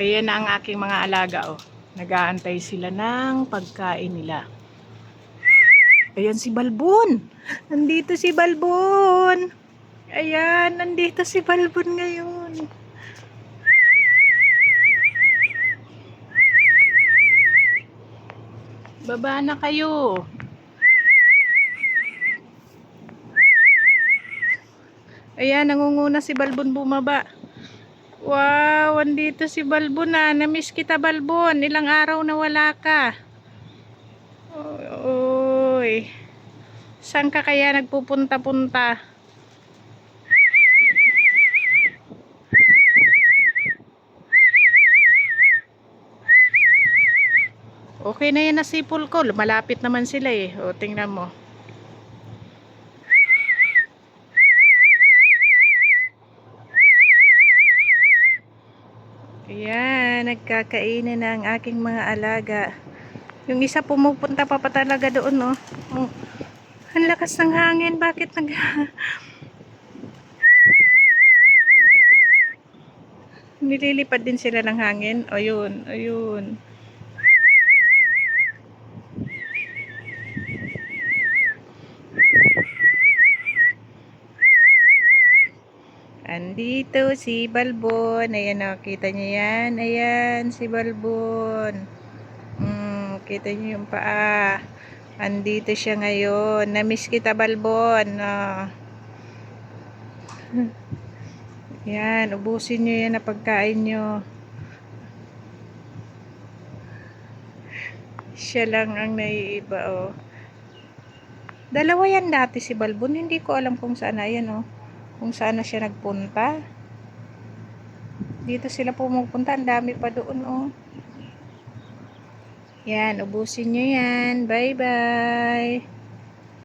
Ayan na ang aking mga alaga, oh. Nag-aantay sila ng pagkain nila. Ayan si Balbon. Nandito si Balbon. Ayan, nandito si Balbon ngayon. Baba na kayo. Ayan, nangunguna si Balbon bumaba. Wow, andito si Balbon na. Namiss kita Balbon. Ilang araw na wala ka. Uy. Saan ka kaya nagpupunta-punta? Okay na yan na sipol ko. Malapit naman sila eh. O, tingnan mo. Ayan, nagkakainan na ang aking mga alaga. Yung isa pumupunta pa pa talaga doon, no? Oh. Ang lakas ng hangin. Bakit nag... Nililipad din sila ng hangin. O, yun. Ayun. Andito si Balbon. Ayan o, kita niyo yan. Ayan, si Balbon. Hmm, kita niyo yung paa. Andito siya ngayon. Namiss kita, Balbon. Oh. Yan, ubusin niyo yan na pagkain niyo. Siya lang ang naiiba, oh. Dalawa yan dati si Balbon. Hindi ko alam kung saan na yan, oh kung saan na siya nagpunta. Dito sila pumupunta. Ang dami pa doon, oh. Yan, ubusin nyo yan. Bye-bye.